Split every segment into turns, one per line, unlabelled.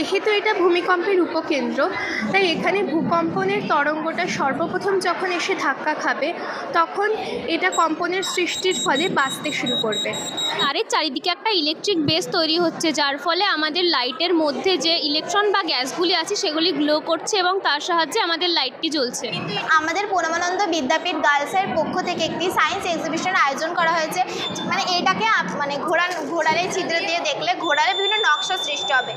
যেহেতু এটা ভূমিকম্পের উপকেন্দ্র তাই এখানে ভূকম্পনের তরঙ্গটা সর্বপ্রথম যখন এসে ধাক্কা খাবে তখন এটা কম্পনের সৃষ্টির ফলে বাঁচতে শুরু করবে।
তারের চারিদিকে একটা ইলেকট্রিক বেস তৈরি হচ্ছে যার ফলে আমাদের লাইটের মধ্যে যে ইলেকট্রন বা গ্যাসগুলি আছে সেগুলি গ্লো করছে এবং তার সাহায্যে আমাদের লাইটটি জ্বলছে।
আমাদের পরমানন্দ বিদ্যাপীঠ গার্লসের পক্ষ থেকে একটি সায়েন্স এক্সিবিশন আয়োজন করা হয়েছে। মানে এটাকে মানে ঘোড়া ঘোড়ারের ছিদ্র দিয়ে দেখলে ঘোড়ারে বিভিন্ন নকশা সৃষ্টি হবে।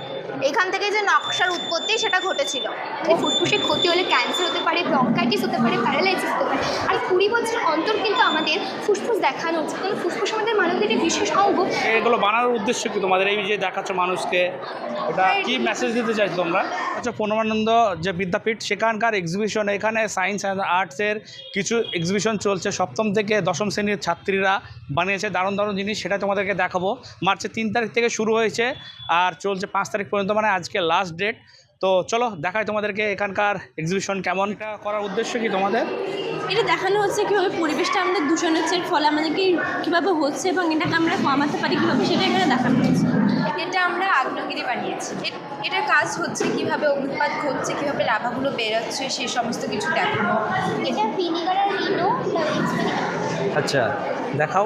এখান থেকে যে নকশার উৎপত্তি সেটা ঘটেছিল।
এই ফুসফুসে ক্ষতি হলে ক্যান্সার হতে পারে ব্রঙ্কাইটিস হতে পারে প্যারালাইসিস হতে পারে। আর কুড়ি বছর অন্তর কিন্তু আমাদের ফুসফুস দেখানো উচিত। কারণ ফুসফুস আমাদের মানবের একটি বিশেষ অঙ্গ।
এগুলো বানানোর উদ্দেশ্য কি তোমাদের? এই যে দেখাচ্ছ মানুষকে এটা কি মেসেজ দিতে চাইছো তোমরা? আচ্ছা পূর্ণমানন্দ যে বিদ্যাপীঠ সেখানকার এক্সিবিশন এখানে সায়েন্স অ্যান্ড আর্টসের কিছু এক্সিবিশন চলছে। সপ্তম থেকে দশম শ্রেণির ছাত্রীরা বানিয়েছে। দারুণ দারুণ জিনিস সেটা তোমাদেরকে দেখাবো। মার্চের তিন তারিখ থেকে শুরু হয়েছে আর চলছে পাঁচ তারিখ পর্যন্ত। মানে আজকে লাস্ট ডেট তো চলো দেখায় তোমাদেরকে এখানকার এক্সিবিশন কেমন। করার উদ্দেশ্য কি তোমাদের?
এটা দেখানো হচ্ছে কীভাবে পরিবেশটা আমাদের দূষণ হচ্ছে এর ফলে আমাদেরকে কীভাবে হচ্ছে এবং এটাকে আমরা কমাতে পারি কীভাবে সেটা এখানে দেখানো হচ্ছে।
এটা আমরা আগ্নেয়গিরি বানিয়েছি। এটা কাজ হচ্ছে কীভাবে অগ্নুৎপাত ঘটছে কীভাবে লাভাগুলো বেরোচ্ছে সেই সমস্ত কিছু দেখানো।
এটা ভিনিগার আর
আচ্ছা দেখাও।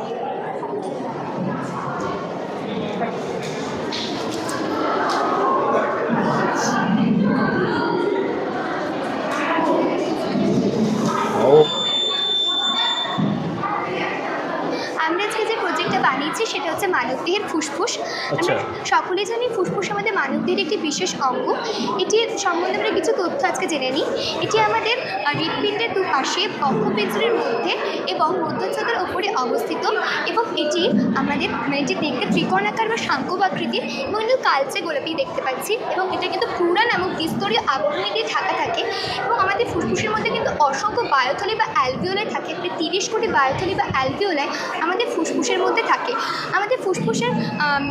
মানবদেহের একটি বিশেষ অঙ্গ। এটি সম্বন্ধে আমরা কিছু তথ্য আজকে জেনে নিই। এটি আমাদের হৃৎপিণ্ডের দুপাশে বক্ষপেন্দ্রের মধ্যে এবং মধ্যচ্ছদের ওপরে অবস্থিত এবং এটি আমাদের মানে যে দেখতে ত্রিকোণাকার বা শাঙ্কুবাকৃতির এবং কিন্তু কালচে গোলাপি দেখতে পাচ্ছি এবং এটা কিন্তু পুরা নামক দ্বিস্তরীয় আবরণী দিয়ে ঢাকা থাকে এবং আমাদের ফুসফুসের মধ্যে কিন্তু অসংখ্য বায়োথলি বা অ্যালভিওলাই থাকে, প্রায় তিরিশ কোটি বায়োথলি বা অ্যালভিওলাই আমাদের ফুসফুসের মধ্যে থাকে। আমাদের ফুসফুসের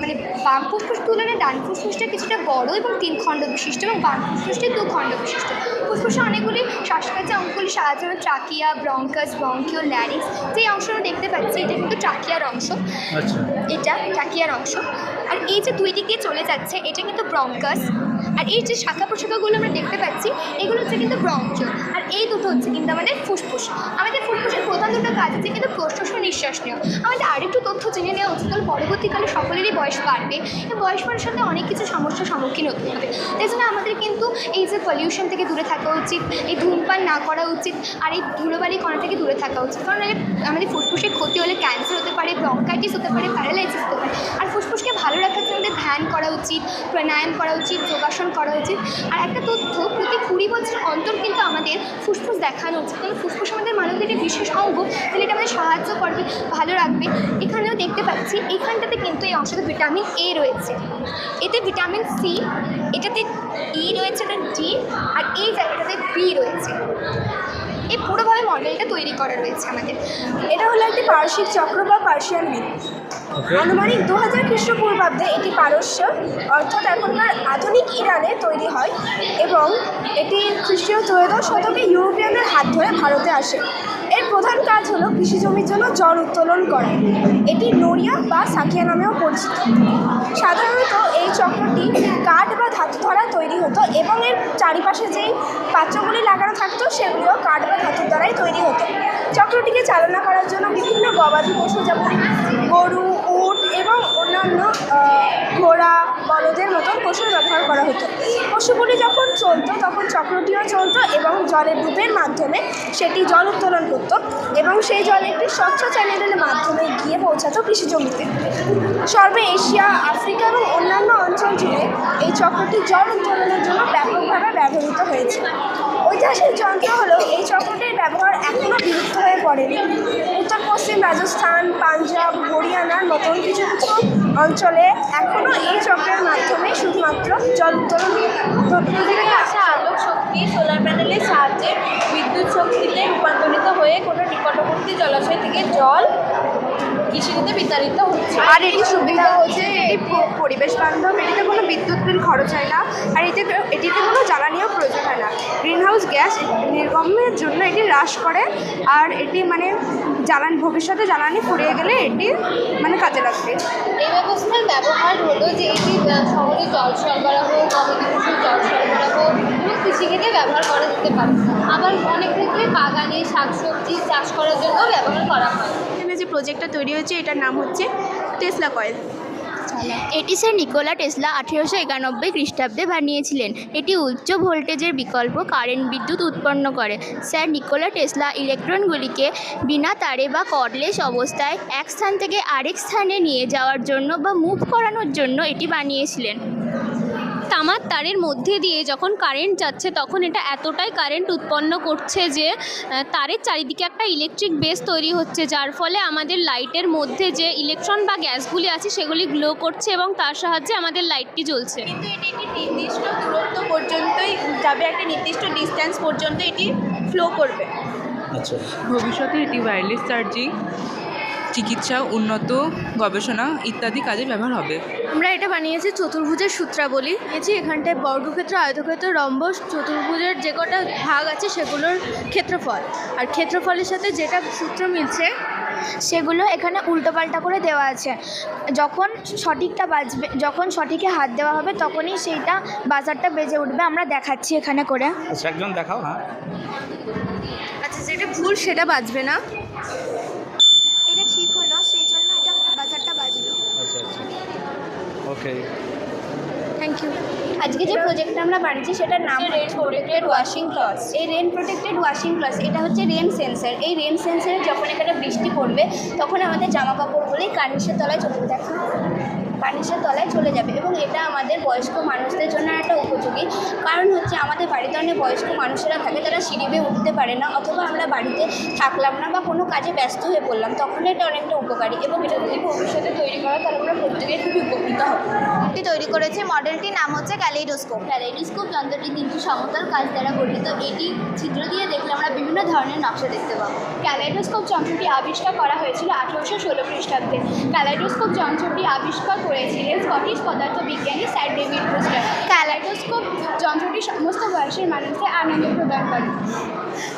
মানে বাম ফুসফুস তুলনায় ডান ফুসফুসটা কিছুটা বড় এবং তিন খণ্ড বিশিষ্ট এবং বাম ফুসফুসটি দু খণ্ড বিশিষ্ট। ফুসফুসে অনেকগুলি শ্বাসকার্যে অঙ্গগুলি সাহায্য ট্রাকিয়া, ব্রঙ্কাস ব্রঙ্কিও যে অংশ দেখতে পাচ্ছি এটা কিন্তু ট্রাকিয়ার অংশ।
আচ্ছা।
এটা টাকিয়ার অংশ। আর এই যে দুই দিকে চলে যাচ্ছে এটা কিন্তু ব্রঙ্কাস এই যে শাখা প্রশাখাগুলো আমরা দেখতে পাচ্ছি, এগুলো হচ্ছে কিন্তু ব্রঙ্কিও আর এই দুটো হচ্ছে কিন্তু আমাদের ফুসফুস। আমাদের ফুসফুসের প্রধান দুটো কাজ হচ্ছে কিন্তু প্রশ্বাস ও নিঃশ্বাস নেওয়া। আমাদের আরেকটু তথ্য জেনে নেওয়া উচিত কারণ পরবর্তীকালে সকলেরই বয়স বাড়বে। এই বয়স বাড়ার সাথে অনেক কিছু সমস্যার সম্মুখীন হতে হবে। তাই জন্য আমাদের কিন্তু এই যে পলিউশন থেকে দূরে থাকা উচিত, এই ধূমপান না করা উচিত, আর এই ধুলোবালি কণা থেকে দূরে থাকা উচিত। কারণ আমাদের ফুসফুসের ক্ষতি হলে ক্যান্সার হতে পারে ব্রঙ্কাইটিস হতে পারে প্যারালাইসিস হতে পারে। আর ফুসফুসকে ভালো রাখার জন্য আমাদের ধ্যান করা উচিত, প্রাণায়াম করা উচিত, যোগাসন করা উচিত। আর একটা তথ্য, প্রতি কুড়ি বছর অন্তর কিন্তু আমাদের ফুসফুস দেখানো উচিত। কারণ ফুসফুস আমাদের মানবদের একটি বিশেষ অঙ্গ তাহলে এটা আমাদের সাহায্য করবে, ভালো রাখবে। এখানেও দেখতে পাচ্ছি, এইখানটাতে কিন্তু এই অংশতে ভিটামিন এ রয়েছে। এতে ভিটামিন সি এটাতে ই রয়েছে, এটা ডি আর এই জায়গাটাতে বি রয়েছে। এই পুরোভাবে মডেলটা তৈরি করা রয়েছে আমাদের।
এটা হলো একটি পারসিক চক্র বা পার্সিয়ান মিল। আনুমানিক দু হাজার খ্রিস্টপূর্বাব্দে এটি পারস্য অর্থাৎ এখনকার আধুনিক ইরানে তৈরি হয় এবং এটি খ্রিস্টীয় ত্রয়োদশ শতকে ইউরোপিয়ানদের হাত ধরে ভারতে আসে। এর প্রধান কাজ হলো কৃষি জমির জন্য জল উত্তোলন করা। এটি নড়িয়া বা সাকিয়া নামেও পরিচিত। সাধারণত এই চক্রটি কাঠ বা ধাতু দ্বারা তৈরি হতো এবং এর চারিপাশে যেই পাত্রগুলি লাগানো থাকতো সেগুলিও কাঠ বা ধাতুর দ্বারাই তৈরি হতো। চক্রটিকে চালনা করার জন্য বিভিন্ন গবাদি পশু যেমন গরু, উট এবং অন্যান্য ঘোড়া, বলদের মতন পশুর ব্যবহার করা হতো। পশুগুলি যখন চলতো, তখন চক্রটিও চলতো এবং জলের ডুবের মাধ্যমে সেটি জল উত্তোলন করত এবং সেই জল একটি স্বচ্ছ চ্যানেলের মাধ্যমে গিয়ে পৌঁছাতো কৃষি জমিতে। সর্বে এশিয়া, আফ্রিকা এবং অন্যান্য অঞ্চল জুড়ে এই চক্রটি জল উত্তোলনের জন্য ব্যাপকভাবে ব্যবহৃত হয়েছে। ঐতিহাসিক যন্ত্র হলো এই চক্রটির ব্যবহার এখনও বিলুপ্ত হয়ে পড়েনি। উত্তর পশ্চিম রাজস্থান, পাঞ্জাব হরিয়ানার মতন কিছু কিছু অঞ্চলে এখনও এই চক্রের মাধ্যমে শুধুমাত্র জল উত্তোলন
পৃথিবীতে আসা আলোক শক্তি সোলার প্যানেলের সাহায্যে বিদ্যুৎ শক্তিতে রূপান্তরিত হয়ে কোনো নিকটবর্তী জলাশয় থেকে জল কৃষিতে বিতাড়িত হচ্ছে।
আর এটি সুবিধা হচ্ছে এটি পরিবেশ বান্ধব এটিতে কোনো বিদ্যুৎ বিল খরচ হয় না আর এতে এটিতে কোনো জ্বালানিও প্রয়োজন হয় না। গ্রিনহাউস গ্যাস নির্গমের জন্য এটি হ্রাস করে আর এটি মানে জ্বালানি ভবিষ্যতে জ্বালানি ফুরিয়ে গেলে এটি মানে কাজে লাগবে।
এই ব্যবস্থার ব্যবহার হলো যে এটি শহরে জল সরবরাহ গবাদি পশু
ব্যবহার করা যেতে পারে আবার অনেক ক্ষেত্রে বাগানে শাকসবজি চাষ করার জন্য ব্যবহার করা হয়।
যে প্রজেক্টটা তৈরি হয়েছে, এটার নাম হচ্ছে টেসলা কয়েল
এটি স্যার নিকোলা টেসলা আঠেরোশো একানব্বই খ্রিস্টাব্দে বানিয়েছিলেন। এটি উচ্চ ভোল্টেজের বিকল্প কারেন্ট বিদ্যুৎ উৎপন্ন করে। স্যার, নিকোলা টেসলা ইলেকট্রনগুলিকে বিনা তারে বা কর্ডলেস অবস্থায় এক স্থান থেকে আরেক স্থানে নিয়ে যাওয়ার জন্য বা মুভ করানোর জন্য এটি বানিয়েছিলেন।
তামার তারের মধ্যে দিয়ে যখন কারেন্ট যাচ্ছে তখন এটা এতটাই কারেন্ট উৎপন্ন করছে যে তারের চারিদিকে একটা ইলেকট্রিক বেস তৈরি হচ্ছে যার ফলে আমাদের লাইটের মধ্যে যে ইলেকট্রন বা গ্যাসগুলি আছে সেগুলি গ্লো করছে এবং তার সাহায্যে আমাদের লাইটটি জ্বলছে।
কিন্তু এটি একটি নির্দিষ্ট দূরত্ব পর্যন্তই যাবে একটা নির্দিষ্ট ডিস্টেন্স পর্যন্ত এটি ফ্লো করবে।
আচ্ছা
ভবিষ্যতে এটি ওয়্যারলেস চার্জিং চিকিৎসা উন্নত গবেষণা ইত্যাদি কাজে ব্যবহার হবে।
আমরা এটা বানিয়েছি চতুর্ভুজের সূত্রাবলী। এটি এখানটায় বর্গক্ষেত্র আয়তক্ষেত্র রম্বস চতুর্ভুজের যে কটা ভাগ আছে সেগুলোর ক্ষেত্রফল। আর ক্ষেত্রফলের সাথে যেটা সূত্র মিলছে
সেগুলো এখানে উল্টোপাল্টা করে দেওয়া আছে। যখন সঠিকটা বাজবে যখন সঠিকে হাত দেওয়া হবে তখনই সেইটা বাজারটা বেজে উঠবে। আমরা দেখাচ্ছি এখানে করে।
আচ্ছা একজন দেখাও হ্যাঁ।
আচ্ছা যেটা ভুল সেটা বাজবে না
এটা ঠিক হলো সেই জন্য এটা বাজারটা বাজলো
আচ্ছা আচ্ছা ওকে
থ্যাংক ইউ আজকে যে প্রজেক্টটা আমরা বানিয়েছি সেটার নাম রেন প্রোটেক্টেড ওয়াশিং ক্লথ এই রেন প্রোটেক্টেড ওয়াশিং ক্লথ এটা হচ্ছে রেন সেন্সার এই রেন সেন্সারে যখন এখানে বৃষ্টি পড়বে তখন আমাদের জামা কাপড়গুলি কার্নিশের তলায় চলে যাবে। কার্নিশের তলায় চলে যাবে এবং এটা আমাদের বয়স্ক মানুষদের জন্য একটা উপযোগী। কারণ হচ্ছে আমাদের বাড়িতে অনেক বয়স্ক মানুষেরা থাকে তারা সিঁড়ি বেয়ে উঠতে পারে না অথবা আমরা বাড়িতে থাকলাম না বা কোনো কাজে ব্যস্ত হয়ে পড়লাম তখন এটা অনেকটা উপকারী এবং এটা যদি ভবিষ্যতে তৈরি করা তাহলে আমরা প্রত্যেকেই খুবই উপকৃত হব।
এটি তৈরি করেছে মডেলটির নাম হচ্ছে ক্যালেইডোস্কোপ।
প্যারাইডোস্কোপ যন্ত্রটি তিনটি সমতল কাজ দ্বারা গঠিত। এটি ছিদ্র দিয়ে দেখলে আমরা বিভিন্ন ধরনের নকশা দেখতে পাবো।
ক্যালাইডোস্কোপ যন্ত্রটি আবিষ্কার করা হয়েছিল আঠেরোশো ষোলো খ্রিস্টাব্দে। ক্যালাইডোস্কোপ যন্ত্রটি আবিষ্কার করেছিলেন স্কটিশ পদার্থ বিজ্ঞানী স্যার ডেভিড ব্রুস্টার ক্যালাইডোস্কোপ যন্ত্রটি সমস্ত বয়সের মানুষকে আনন্দ প্রদান করে।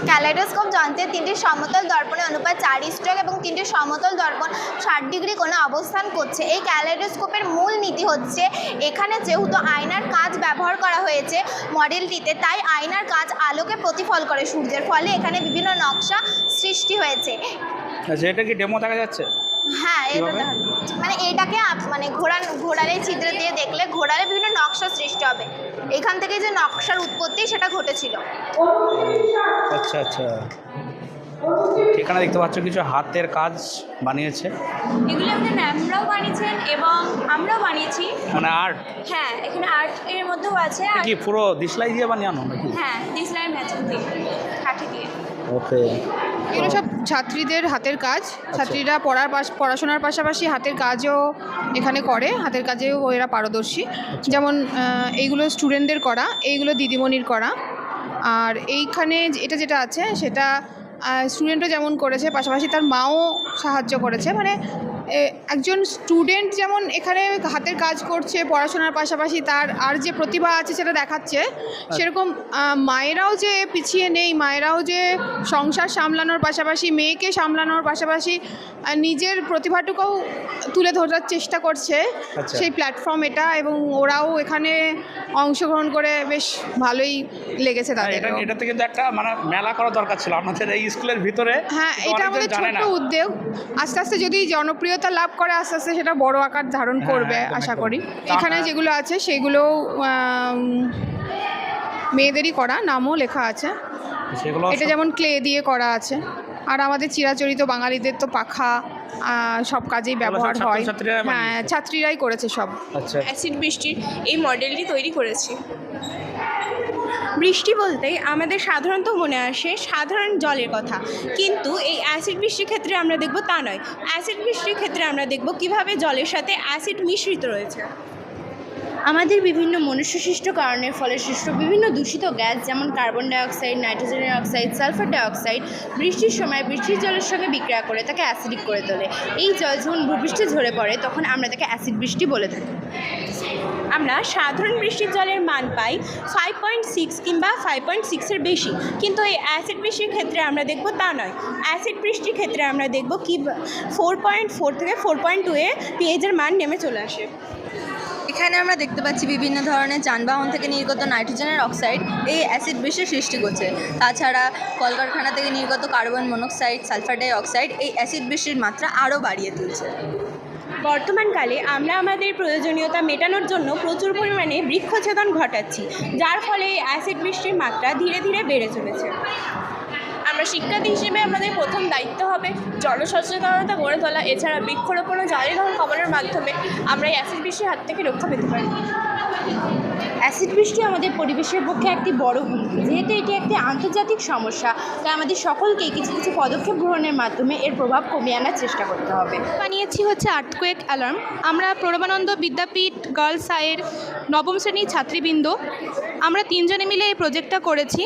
ক্যালাইডোস্কোপ যন্ত্রের তিনটি সমতল দর্পণের অনুপাত চার স্ট্রোক এবং তিনটি সমতল দর্পণ ষাট ডিগ্রি কোনো অবস্থান করছে। এই ক্যালাইডোস্কোপের মূল নীতি হচ্ছে এখানে যেহেতু আয়নার কাজ ব্যবহার করা হয়েছে মডেলটিতে তাই আয়নার কাজ আলোকে প্রতিফল করে সূর্যের ফলে এখানে বিভিন্ন নকশা সৃষ্টি হয়েছে।
আচ্ছা এটা কি ডেমো দেখা যাচ্ছে?
হ্যাঁ এটা মানে এটাকে মানে ঘোড়ার ঘোড়ারে ছিদ্র দিয়ে দেখলে ঘোড়ারে বিভিন্ন নকশা সৃষ্টি হবে। এখান থেকে যে নকশার উৎপত্তি সেটা ঘটেছিল।
আচ্ছা আচ্ছা। এখানে দেখতে পাচ্ছ কিছু হাতের কাজ বানিয়েছে।
এগুলি আমাদের ম্যামরাও বানিয়েছেন এবং বানিয়েছি।
মানে আর্ট
হ্যাঁ এখানে আর্ট এর মধ্যেও আছে আর
কি পুরো দিশলাই দিয়ে বানিয়ানো নাকি?
হ্যাঁ ডিসলাইন ম্যাচিং দিয়ে কাঠি দিয়ে।
ওকে।
এগুলো সব ছাত্রীদের হাতের কাজ।
আচ্ছা।
ছাত্রীরা পড়ার পাশ পড়াশোনার পাশাপাশি হাতের কাজও এখানে করে হাতের কাজেও এরা পারদর্শী।
আচ্ছা।
যেমন এইগুলো স্টুডেন্টদের করা এইগুলো দিদিমণির করা। আর এইখানে যে- এটা যেটা আছে সেটা স্টুডেন্টও যেমন করেছে পাশাপাশি তার মাও সাহায্য করেছে। মানে একজন স্টুডেন্ট যেমন এখানে হাতের কাজ করছে পড়াশোনার পাশাপাশি তার আর যে প্রতিভা আছে সেটা দেখাচ্ছে সেরকম মায়েরাও যে পিছিয়ে নেই মায়েরাও যে সংসার সামলানোর পাশাপাশি মেয়েকে সামলানোর পাশাপাশি নিজের প্রতিভাটুকুও তুলে ধরার চেষ্টা করছে
আচ্ছা।
সেই প্ল্যাটফর্ম এটা এবং ওরাও এখানে অংশগ্রহণ করে বেশ ভালোই লেগেছে
হ্যাঁ,
তাদের
এটা এটাতে কিন্তু একটা মানে মেলা করা দরকার ছিল। এই স্কুলের ভিতরে
হ্যাঁ এটা আমাদের ছোট্ট উদ্যোগ। আস্তে আস্তে যদি জনপ্রিয়তা লাভ করে আস্তে আস্তে সেটা বড় আকার ধারণ
হ্যাঁ,
করবে আশা করি। এখানে যেগুলো আছে সেগুলো মেয়েদেরই করা নামও লেখা আছে। এটা যেমন ক্লে দিয়ে করা আছে। আর আমাদের চিরাচরিত বাঙালিদের তো পাখা সব কাজেই ব্যবহার হয়। হ্যাঁ ছাত্রীরাই করেছে সব।
আচ্ছা।
অ্যাসিড বৃষ্টির এই মডেলটি তৈরি করেছি। বৃষ্টি বলতে আমাদের সাধারণত মনে আসে সাধারণ জলের কথা। কিন্তু এই অ্যাসিড বৃষ্টির ক্ষেত্রে আমরা দেখব তা নয়। অ্যাসিড বৃষ্টির ক্ষেত্রে আমরা দেখব কীভাবে জলের সাথে অ্যাসিড মিশ্রিত রয়েছে। আমাদের বিভিন্ন মনুষ্যসৃষ্ট কারণের ফলে সৃষ্ট বিভিন্ন দূষিত গ্যাস, যেমন carbon dioxide, nitrogen oxide sulphur dioxide, বৃষ্টির সময় বৃষ্টির জলের সঙ্গে বিক্রিয়া করে তাকে অ্যাসিডিক করে তোলে। এই জল যখন ভূপৃষ্ঠে ঝরে পড়ে, তখন আমরা তাকে অ্যাসিড বৃষ্টি বলে থাকি। আমরা সাধারণ বৃষ্টির জলের মান পাই ফাইভ পয়েন্ট সিক্স কিংবা ফাইভ পয়েন্ট সিক্সের বেশি। কিন্তু এই অ্যাসিড বৃষ্টির ক্ষেত্রে আমরা দেখব তা নয়। অ্যাসিড বৃষ্টির ক্ষেত্রে আমরা দেখব কি ফোর পয়েন্ট ফোর থেকে ফোর পয়েন্ট টু এ পিএইচের মান নেমে চলে আসে।
এখানে আমরা দেখতে পাচ্ছি বিভিন্ন ধরনের যানবাহন থেকে নির্গত নাইট্রোজেনের অক্সাইড এই অ্যাসিড বৃষ্টির সৃষ্টি করছে। তাছাড়া কলকারখানা থেকে নির্গত carbon monoxide, sulphur dioxide এই অ্যাসিড বৃষ্টির মাত্রা আরও বাড়িয়ে তুলছে।
বর্তমানকালে আমরা আমাদের প্রয়োজনীয়তা মেটানোর জন্য প্রচুর পরিমাণে বৃক্ষছেদন ঘটাচ্ছি, যার ফলে অ্যাসিড বৃষ্টির মাত্রা ধীরে ধীরে বেড়ে চলেছে। আমরা শিক্ষার্থী হিসেবে আমাদের প্রথম দায়িত্ব হবে জনসচেতনতা গড়ে তোলা। এছাড়া বৃক্ষরোপণ ও জ্বালানি ধরন কমানোর মাধ্যমে আমরা এই অ্যাসিড বৃষ্টির হাত থেকে রক্ষা পেতে পারি। অ্যাসিড বৃষ্টি আমাদের পরিবেশের পক্ষে একটি বড় হুমকি। যেহেতু এটি একটি আন্তর্জাতিক সমস্যা তাই আমাদের সকলকেই কিছু কিছু পদক্ষেপ গ্রহণের মাধ্যমে এর প্রভাব কমিয়ে আনার চেষ্টা করতে হবে।
বানিয়েছি হচ্ছে আর্থকোয়েক অ্যালার্ম আমরা প্রণবানন্দ বিদ্যাপীঠ গার্লস হাইয়ের নবম শ্রেণির ছাত্রীবৃন্দ। আমরা তিনজনে মিলে এই প্রজেক্টটা করেছি।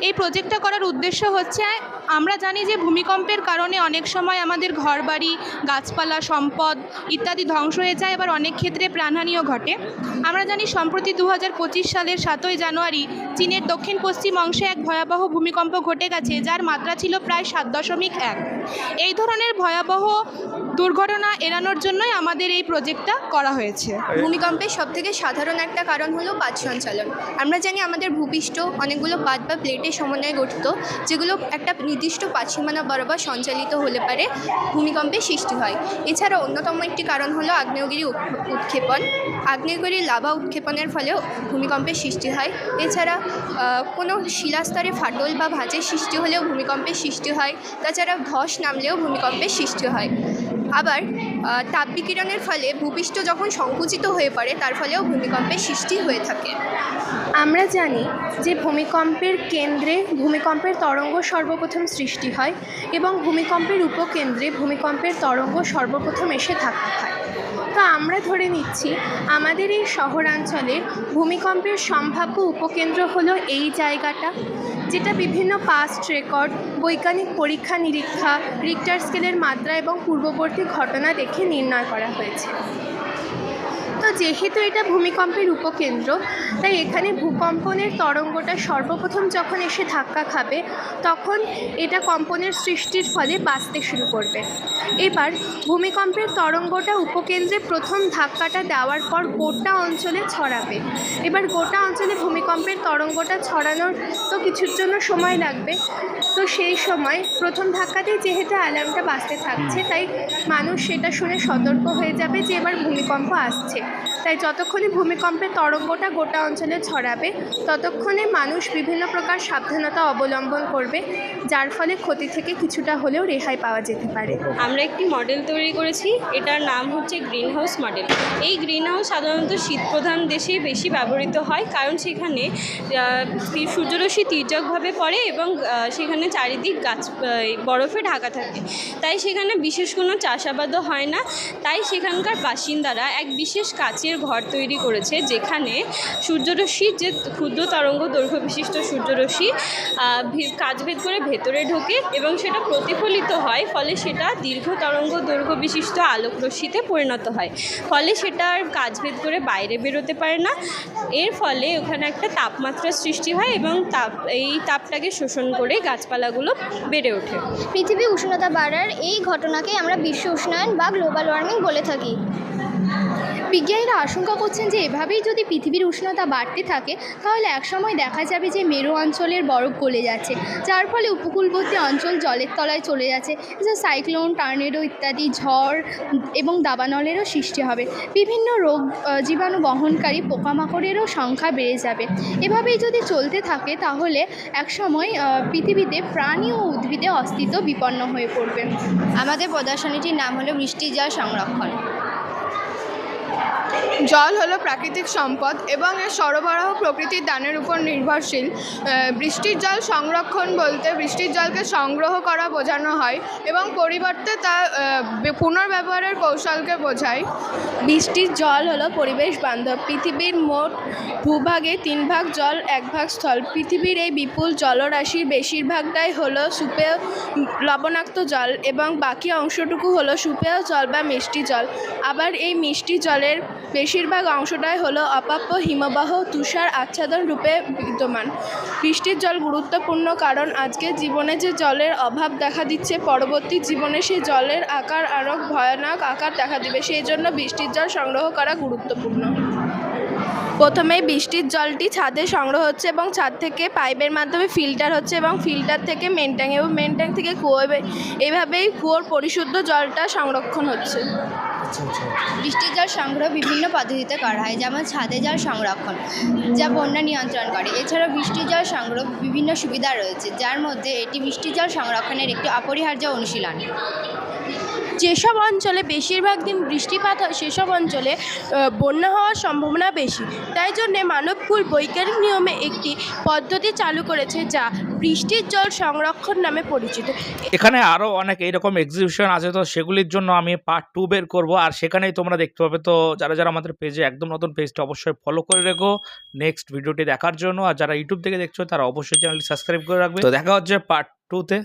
এই প্রজেক্টটা করার উদ্দেশ্য হচ্ছে আমরা জানি যে ভূমিকম্পের কারণে অনেক সময় আমাদের ঘরবাড়ি, গাছপালা, সম্পদ ইত্যাদি ধ্বংস হয়ে যায়, আবার অনেক ক্ষেত্রে প্রাণহানিও ঘটে। আমরা জানি সম্প্রতি দু হাজার পঁচিশ সালের সাতই জানুয়ারি চীনের দক্ষিণ পশ্চিম অংশে এক ভয়াবহ ভূমিকম্প ঘটে গেছে, যার মাত্রা ছিল প্রায় সাত দশমিক এক। এই ধরনের ভয়াবহ দুর্ঘটনা এড়ানোর জন্যই আমাদের এই প্রজেক্টটা করা হয়েছে।
ভূমিকম্পের সবথেকে সাধারণ একটা কারণ হলো পাত সঞ্চালন। আমরা জানি আমাদের ভূপৃষ্ঠ অনেকগুলো পাত বা প্লেটের সমন্বয়ে গঠিত, যেগুলো একটা নির্দিষ্ট পাচ্ছিমানা বরাবর সঞ্চালিত হলে পারে ভূমিকম্পের সৃষ্টি হয়। এছাড়া অন্যতম একটি কারণ হলো আগ্নেয়গিরি উৎক্ষেপণ। আগ্নেয়গিরির লাভা উৎক্ষেপণের ফলে ভূমিকম্পের সৃষ্টি হয়। এছাড়া কোনো শিলাস্তরে ফাটল বা ভাঁজের সৃষ্টি হলেও ভূমিকম্পের সৃষ্টি হয়। তাছাড়া ধস নামলেও ভূমিকম্পের সৃষ্টি হয়। আবার তাপবিকিরণের ফলে ভূপৃষ্ঠ যখন সংকুচিত হয়ে পড়ে, তার ফলেও ভূমিকম্পের সৃষ্টি হয়ে থাকে।
আমরা জানি যে ভূমিকম্পের কেন্দ্রে ভূমিকম্পের তরঙ্গ সর্বপ্রথম সৃষ্টি হয় এবং ভূমিকম্পের উপকেন্দ্রে ভূমিকম্পের তরঙ্গ সর্বপ্রথম এসে থাকা হয়। তো আমরা ধরে নিচ্ছি আমাদের এই শহরাঞ্চলে ভূমিকম্পের সম্ভাব্য উপকেন্দ্র হলো এই জায়গাটা। যেটা বিভিন্ন পাস্ট রেকর্ড বৈজ্ঞানিক পরীক্ষা, নিরীক্ষা রিক্টার স্কেলের মাত্রা এবং পূর্ববর্তী ঘটনা দেখে নির্ণয় করা হয়েছে। যেহেতু এটা ভূমিকম্পের উপকেন্দ্র, তাই এখানে ভূকম্পনের তরঙ্গটা সর্বপ্রথম যখন এসে ধাক্কা খাবে, তখন এটা কম্পনের সৃষ্টির ফলে বাঁচতে শুরু করবে। এবার ভূমিকম্পের তরঙ্গটা উপকেন্দ্রে প্রথম ধাক্কাটা দেওয়ার পর গোটা অঞ্চলে ছড়াবে। এবার গোটা অঞ্চলে ভূমিকম্পের তরঙ্গটা ছড়ানোর তো কিছুর জন্য সময় লাগবে। তো সেই সময় প্রথম ধাক্কাতেই যেহেতু অ্যালার্মটা বাঁচতে থাকছে, তাই মানুষ সেটা শুনে সতর্ক হয়ে যাবে যে এবার ভূমিকম্প আসছে। তাই যতক্ষণে ভূমিকম্পের তরঙ্গটা গোটা অঞ্চলে ছড়াবে, ততক্ষণে মানুষ বিভিন্ন প্রকার সাবধানতা অবলম্বন করবে, যার ফলে ক্ষতি থেকে কিছুটা হলেও রেহাই পাওয়া যেতে পারে।
আমরা একটি মডেল তৈরি করেছি, এটার নাম হচ্ছে গ্রিন হাউস মডেল। এই গ্রিন হাউস সাধারণত শীতপ্রধান দেশে বেশি ব্যবহৃত হয়, কারণ সেখানে সূর্যরশ্মি তির্যকভাবে পড়ে এবং সেখানে চারিদিক গাছ বরফে ঢাকা থাকে। তাই সেখানে বিশেষ কোনো চাষাবাদও হয় না। তাই সেখানকার বাসিন্দারা এক বিশেষ কাচের ঘর তৈরি করেছে, যেখানে সূর্যরশ্মি যে ক্ষুদ্র তরঙ্গ দৈর্ঘ্য বিশিষ্ট সূর্যরশ্মি কাচভেদ করে ভেতরে ঢোকে এবং সেটা প্রতিফলিত হয়, ফলে সেটা দীর্ঘ তরঙ্গ দৈর্ঘ্য বিশিষ্ট আলোকরশ্মিতে পরিণত হয়। ফলে সেটা আর কাচভেদ করে বাইরে বেরোতে পারে না। এর ফলে ওখানে একটা তাপমাত্রা সৃষ্টি হয় এবং তাপ, এই তাপটাকে শোষণ করে গাছপালাগুলো বেড়ে ওঠে।
পৃথিবী উষ্ণতা বাড়ার এই ঘটনাকে আমরা বিশ্ব উষ্ণায়ন বা গ্লোবাল ওয়ার্মিং বলে থাকি। বিজ্ঞানীরা আশঙ্কা করছেন যে এভাবেই যদি পৃথিবীর উষ্ণতা বাড়তে থাকে, তাহলে একসময় দেখা যাবে যে মেরু অঞ্চলের বরফ গলে যাচ্ছে, যার ফলে উপকূলবর্তী অঞ্চল জলের তলায় চলে যাচ্ছে এছাড়া সাইক্লোন, টার্নেডো ইত্যাদি, ঝড় এবং দাবানলেরও সৃষ্টি হবে। বিভিন্ন রোগ জীবাণু বহনকারী পোকামাকড়েরও সংখ্যা বেড়ে যাবে। এভাবেই যদি চলতে থাকে, তাহলে একসময় পৃথিবীতে প্রাণী ও উদ্ভিদে অস্তিত্ব বিপন্ন হয়ে পড়বে।
আমাদের প্রদর্শনীটির নাম হলো বৃষ্টি জল সংরক্ষণ।
জল হলো প্রাকৃতিক সম্পদ এবং এর সরবরাহ প্রকৃতির দানের উপর নির্ভরশীল। বৃষ্টির জল সংরক্ষণ বলতে বৃষ্টির জলকে সংগ্রহ করা বোঝানো হয় এবং পরিবর্তে তা পুনর্ব্যবহারের কৌশলকে বোঝায়।
বৃষ্টির জল হলো পরিবেশ বান্ধব। পৃথিবীর মোট ভূভাগে তিন ভাগ জল এক ভাগ স্থল। পৃথিবীর এই বিপুল জলরাশির বেশিরভাগটাই হলো সুপেয় লবণাক্ত জল এবং বাকি অংশটুকু হলো সুপেয় জল বা মিষ্টি জল। আবার এই মিষ্টি জলের বেশিরভাগ অংশটাই হলো অপাপ্য, হিমবাহ, তুষার আচ্ছাদন রূপে বিদ্যমান। বৃষ্টির জল গুরুত্বপূর্ণ কারণ আজকে জীবনে যে জলের অভাব দেখা দিচ্ছে, পরবর্তী জীবনে সেই জলের আকার আরও ভয়ানক আকার দেখা দিবে। সেই জন্য বৃষ্টির জল সংগ্রহ করা গুরুত্বপূর্ণ।
প্রথমেই বৃষ্টির জলটি ছাদে সংগ্রহ হচ্ছে এবং ছাদ থেকে পাইপের মাধ্যমে ফিল্টার হচ্ছে এবং ফিল্টার থেকে মেন ট্যাঙ্ক এবং মেন ট্যাঙ্ক থেকে কুয়ো এইভাবেই কুয়োর পরিশুদ্ধ জলটা সংরক্ষণ হচ্ছে।
বৃষ্টির জল সংগ্রহ বিভিন্ন পদ্ধতিতে করা হয় যেমন ছাদে জল সংরক্ষণ যা বন্যা নিয়ন্ত্রণ করে। এছাড়াও বৃষ্টির জল সংগ্রহ বিভিন্ন সুবিধা রয়েছে যার মধ্যে এটি বৃষ্টির জল সংরক্ষণের একটি অপরিহার্য অনুশীলন।
যেসব অঞ্চলে বেশিরভাগ দিন বৃষ্টিপাত হয় সেসব অঞ্চলে বন্যা হওয়ার সম্ভাবনা বেশি। তাই জন্যে মানবকুল বৈজ্ঞানিক নিয়মে একটি পদ্ধতি চালু করেছে যা বৃষ্টির জল সংরক্ষণ নামে পরিচিত।
এখানে আরও অনেক এইরকম এক্সিবিশন আছে তো সেগুলির জন্য আমি পার্ট টু বের করব। আর সেখানেই তোমরা দেখতে পাবে তো যারা যারা আমাদের পেজে একদম নতুন পেজটা অবশ্যই ফলো করে রেখো। নেক্সট ভিডিওটি দেখার জন্য আর যারা ইউটিউব থেকে দেখছ তারা অবশ্যই চ্যানেলটি সাবস্ক্রাইব করে রাখবে। তো দেখা হচ্ছে পার্ট টুতে